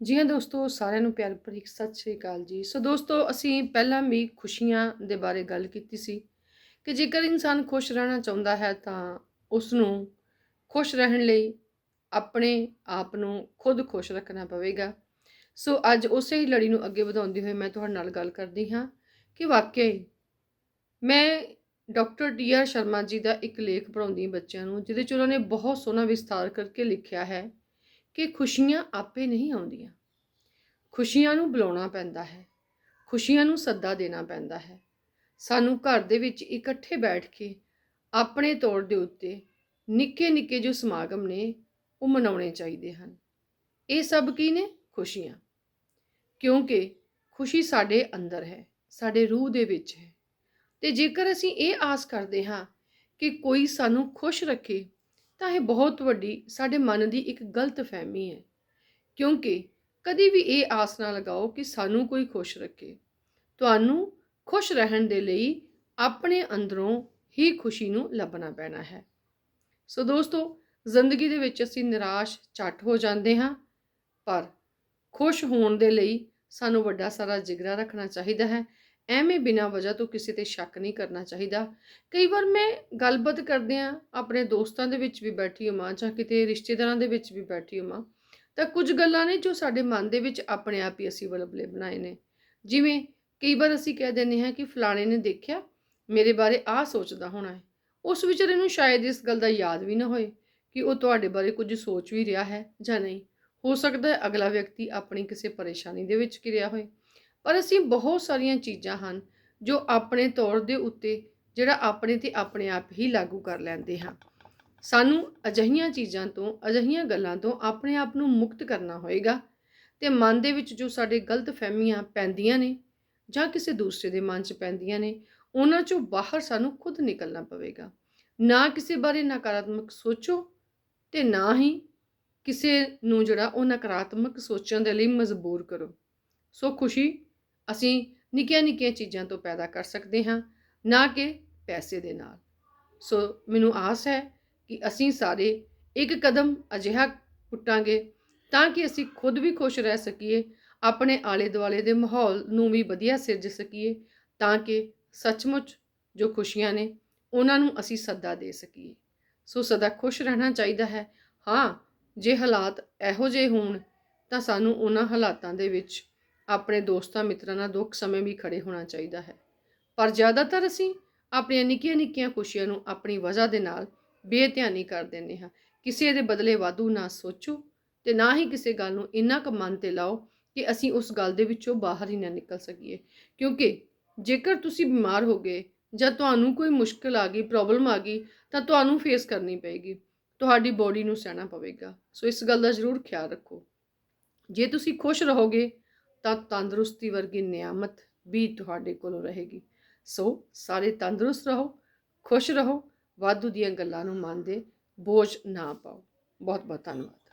ਜੀ ਹਾਂ ਦੋਸਤੋ, ਸਾਰਿਆਂ ਨੂੰ ਪਿਆਰ ਭਰੀ ਸਤਿ ਸ਼੍ਰੀ ਅਕਾਲ ਜੀ। ਸੋ ਦੋਸਤੋ, ਅਸੀਂ ਪਹਿਲਾਂ ਵੀ ਖੁਸ਼ੀਆਂ ਦੇ ਬਾਰੇ ਗੱਲ ਕੀਤੀ ਸੀ ਕਿ ਜੇਕਰ ਇਨਸਾਨ ਖੁਸ਼ ਰਹਿਣਾ ਚਾਹੁੰਦਾ ਹੈ ਤਾਂ ਉਸ ਨੂੰ ਖੁਸ਼ ਰਹਿਣ ਲਈ ਆਪਣੇ ਆਪ ਨੂੰ ਖੁਦ ਖੁਸ਼ ਰੱਖਣਾ ਪਵੇਗਾ। ਸੋ ਅੱਜ ਉਸੇ ਹੀ ਲੜੀ ਨੂੰ ਅੱਗੇ ਵਧਾਉਂਦੇ ਹੋਏ ਮੈਂ ਤੁਹਾਡੇ ਨਾਲ ਗੱਲ ਕਰਦੀ ਹਾਂ ਕਿ ਵਾਕਈ ਮੈਂ doctor D R Sharma ji ਦਾ ਇੱਕ ਲੇਖ ਪੜਾਉਂਦੀ ਬੱਚਿਆਂ ਨੂੰ, ਜਿਹਦੇ 'ਚ ਉਹਨਾਂ ਨੇ ਬਹੁਤ ਸੋਹਣਾ ਵਿਸਥਾਰ ਕਰਕੇ ਲਿਖਿਆ ਹੈ ਕਿ ਖੁਸ਼ੀਆਂ ਆਪੇ ਨਹੀਂ ਆਉਂਦੀਆਂ। ਖੁਸ਼ੀਆਂ ਨੂੰ ਬੁਲਾਉਣਾ ਪੈਂਦਾ ਹੈ। ਖੁਸ਼ੀਆਂ ਨੂੰ ਸੱਦਾ ਦੇਣਾ ਪੈਂਦਾ ਹੈ। ਸਾਨੂੰ ਘਰ ਦੇ ਵਿੱਚ ਇਕੱਠੇ ਬੈਠ ਕੇ ਆਪਣੇ ਤੌਰ ਦੇ ਉੱਤੇ ਨਿੱਕੇ ਨਿੱਕੇ ਜੋ ਸਮਾਗਮ ਨੇ, ਉਹ ਮਨਾਉਣੇ ਚਾਹੀਦੇ ਹਨ। ਇਹ ਸਭ ਕੀ ਨੇ? ਖੁਸ਼ੀਆਂ। ਕਿਉਂਕਿ ਖੁਸ਼ੀ ਸਾਡੇ ਅੰਦਰ ਹੈ, ਸਾਡੇ ਰੂਹ ਦੇ ਵਿੱਚ ਹੈ। ਤੇ ਜੇਕਰ ਅਸੀਂ ਇਹ ਆਸ ਕਰਦੇ ਹਾਂ ਕਿ ਕੋਈ ਸਾਨੂੰ ਖੁਸ਼ ਰੱਖੇ ਤਾਂ ਇਹ ਬਹੁਤ ਵੱਡੀ ਸਾਡੇ ਮਨ ਦੀ ਇੱਕ ਗਲਤ ਫਹਿਮੀ ਹੈ। ਕਿਉਂਕਿ ਕਦੀ ਵੀ ਇਹ ਆਸ ਨਾ ਲਗਾਓ ਕਿ ਸਾਨੂੰ ਕੋਈ ਖੁਸ਼ ਰੱਖੇ। ਤੁਹਾਨੂੰ ਖੁਸ਼ ਰਹਿਣ ਦੇ ਲਈ ਆਪਣੇ ਅੰਦਰੋਂ ਹੀ ਖੁਸ਼ੀ ਨੂੰ ਲੱਭਣਾ ਪੈਣਾ ਹੈ। ਸੋ ਦੋਸਤੋ, ਜ਼ਿੰਦਗੀ ਦੇ ਵਿੱਚ ਅਸੀਂ ਨਿਰਾਸ਼, ਝੱਟ ਹੋ ਜਾਂਦੇ ਹਾਂ, ਪਰ ਖੁਸ਼ ਹੋਣ ਦੇ ਲਈ ਸਾਨੂੰ ਵੱਡਾ ਸਾਰਾ ਜਿਗਰਾ ਰੱਖਣਾ ਚਾਹੀਦਾ ਹੈ। ਐਵੇਂ ਬਿਨਾਂ ਵਜ੍ਹਾ ਤੋਂ ਕਿਸੇ ਤੇ ਸ਼ੱਕ ਨਹੀਂ ਕਰਨਾ ਚਾਹੀਦਾ। ਕਈ ਵਾਰ ਮੈਂ ਗੱਲਬਾਤ ਕਰਦੇ ਆ ਆਪਣੇ ਦੋਸਤਾਂ ਦੇ ਵਿੱਚ ਵੀ ਬੈਠੀ ਹਾਂ ਜਾਂ ਕਿਤੇ ਰਿਸ਼ਤੇਦਾਰਾਂ ਦੇ ਵਿੱਚ ਵੀ ਬੈਠੀ ਹਾਂ ਤਾਂ ਕੁਝ ਗੱਲਾਂ ਨੇ ਜੋ ਸਾਡੇ ਮਨ ਦੇ ਵਿੱਚ ਆਪਣੇ ਆਪ ਹੀ ਅਸੀਂ ਵਲਵਲੇ ਬਣਾਏ ਨੇ। ਜਿਵੇਂ ਕਈ ਵਾਰ ਅਸੀਂ ਕਹਿ ਦਿੰਦੇ ਹਾਂ ਕਿ ਫਲਾਣੇ ਨੇ ਦੇਖਿਆ, ਮੇਰੇ ਬਾਰੇ ਆਹ ਸੋਚਦਾ ਹੋਣਾ ਹੈ। ਉਸ ਵਿਚਾਰੇ ਨੂੰ ਸ਼ਾਇਦ ਇਸ ਗੱਲ ਦਾ ਯਾਦ ਵੀ ਨਾ ਹੋਏ ਕਿ ਉਹ ਤੁਹਾਡੇ ਬਾਰੇ ਕੁਝ ਸੋਚ ਵੀ ਰਿਹਾ ਹੈ ਜਾਂ ਨਹੀਂ। ਹੋ ਸਕਦਾ ਹੈ ਅਗਲਾ ਵਿਅਕਤੀ ਆਪਣੀ ਕਿਸੇ ਪਰੇਸ਼ਾਨੀ ਦੇ ਵਿੱਚ ਘਿਰਿਆ ਹੋਏ। ਪਰ ਅਸੀਂ ਬਹੁਤ ਸਾਰੀਆਂ ਚੀਜ਼ਾਂ ਹਨ ਜੋ ਆਪਣੇ ਤੌਰ ਦੇ ਉੱਤੇ ਜਿਹੜਾ ਆਪਣੇ ਤੇ ਆਪਣੇ ਆਪ ਹੀ ਲਾਗੂ ਕਰ ਲੈਂਦੇ ਹਾਂ। ਸਾਨੂੰ ਅਜਹੀਆਂ ਚੀਜ਼ਾਂ ਤੋਂ, ਅਜਹੀਆਂ ਗੱਲਾਂ ਤੋਂ ਆਪਣੇ ਆਪ ਨੂੰ ਮੁਕਤ ਕਰਨਾ ਹੋਏਗਾ ਤੇ ਮਨ ਦੇ ਵਿੱਚ ਜੋ ਸਾਡੇ ਗਲਤ ਫਹਿਮੀਆਂ ਪੈਂਦੀਆਂ ਨੇ ਜਾਂ ਕਿਸੇ ਦੂਸਰੇ ਦੇ ਮਨ 'ਚ ਪੈਂਦੀਆਂ ਨੇ, ਉਹਨਾਂ 'ਚੋਂ ਬਾਹਰ ਸਾਨੂੰ ਖੁਦ ਨਿਕਲਣਾ ਪਵੇਗਾ। ਨਾ ਕਿਸੇ ਬਾਰੇ ਨਕਾਰਾਤਮਕ ਸੋਚੋ ਤੇ ਨਾ ਹੀ ਕਿਸੇ ਨੂੰ ਜਿਹੜਾ ਉਹ ਨਕਾਰਾਤਮਕ ਸੋਚਣ ਦੇ ਲਈ ਮਜਬੂਰ ਕਰੋ। ਸੋ ਖੁਸ਼ੀ ਅਸੀਂ ਨਿੱਕੀਆਂ ਨਿੱਕੀਆਂ ਚੀਜ਼ਾਂ ਤੋਂ ਪੈਦਾ ਕਰ ਸਕਦੇ ਹਾਂ, ਨਾ ਕਿ ਪੈਸੇ ਦੇ ਨਾਲ। ਸੋ ਮੈਨੂੰ ਆਸ ਹੈ ਕਿ ਅਸੀਂ ਸਾਰੇ ਇੱਕ ਕਦਮ ਅਜਿਹਾ ਪੁੱਟਾਂਗੇ ਤਾਂ ਕਿ ਅਸੀਂ ਖੁਦ ਵੀ ਖੁਸ਼ ਰਹਿ ਸਕੀਏ, ਆਪਣੇ ਆਲੇ ਦੁਆਲੇ ਦੇ ਮਾਹੌਲ ਨੂੰ ਵੀ ਵਧੀਆ ਸਿਰਜ ਸਕੀਏ ਤਾਂ ਕਿ ਸੱਚਮੁੱਚ ਜੋ ਖੁਸ਼ੀਆਂ ਨੇ, ਉਹਨਾਂ ਨੂੰ ਅਸੀਂ ਸੱਦਾ ਦੇ ਸਕੀਏ। ਸੋ ਸਦਾ ਖੁਸ਼ ਰਹਿਣਾ ਚਾਹੀਦਾ ਹੈ। ਹਾਂ, ਜੇ ਹਾਲਾਤ ਇਹੋ ਜਿਹੇ ਹੋਣ ਤਾਂ ਸਾਨੂੰ ਉਹਨਾਂ ਹਾਲਾਤਾਂ ਦੇ ਵਿੱਚ ਆਪਣੇ ਦੋਸਤਾਂ ਮਿੱਤਰਾਂ ਨਾਲ ਦੁੱਖ ਸਮੇਂ ਵੀ ਖੜੇ ਹੋਣਾ ਚਾਹੀਦਾ ਹੈ। ਪਰ ਜ਼ਿਆਦਾਤਰ ਅਸੀਂ ਆਪਣੀਆਂ ਨਿੱਕੀਆਂ ਨਿੱਕੀਆਂ ਖੁਸ਼ੀਆਂ ਨੂੰ ਆਪਣੀ ਵਜ੍ਹਾ ਦੇ ਨਾਲ ਬੇਧਿਆਨੀ ਕਰ ਦਿੰਦੇ ਹਾਂ। ਕਿਸੇ ਦੇ ਬਦਲੇ ਵਾਧੂ ਨਾ ਸੋਚੋ ਤੇ ਨਾ ਹੀ ਕਿਸੇ ਗੱਲ ਨੂੰ ਇੰਨਾ ਕੁ ਮਨ ਤੇ ਲਾਓ ਕਿ ਅਸੀਂ ਉਸ ਗੱਲ ਦੇ ਵਿੱਚੋਂ ਬਾਹਰ ਹੀ ਨਾ ਨਿਕਲ ਸਕੀਏ। ਕਿਉਂਕਿ ਜੇਕਰ ਤੁਸੀਂ ਬਿਮਾਰ ਹੋ ਗਏ ਜਾਂ ਤੁਹਾਨੂੰ ਕੋਈ ਮੁਸ਼ਕਲ ਆ ਗਈ ਪ੍ਰੋਬਲਮ ਆ ਗਈ, ਤਾਂ ਤੁਹਾਨੂੰ ਫੇਸ ਕਰਨੀ ਪਏਗੀ। ਤੁਹਾਡੀ ਬੋਡੀ ਨੂੰ ਸਹਿਣਾ ਪਵੇਗਾ। ਸੋ ਇਸ ਗੱਲ ਦਾ ਜ਼ਰੂਰ ਖਿਆਲ ਰੱਖੋ। ਜੇ ਤੁਸੀਂ ਖੁਸ਼ ਰਹੋਗੇ ਤਾਂ ਤੰਦਰੁਸਤੀ ਵਰਗੀ ਨਿਆਮਤ ਵੀ ਤੁਹਾਡੇ ਕੋਲ ਰਹੇਗੀ। ਸੋ ਸਾਰੇ ਤੰਦਰੁਸਤ ਰਹੋ, ਖੁਸ਼ ਰਹੋ, ਵਾਧੂ ਦੀਆਂ ਗੱਲਾਂ ਨੂੰ ਮੰਨਦੇ ਬੋਝ ਨਾ ਪਾਓ। ਬਹੁਤ ਬਹੁਤ ਧੰਨਵਾਦ।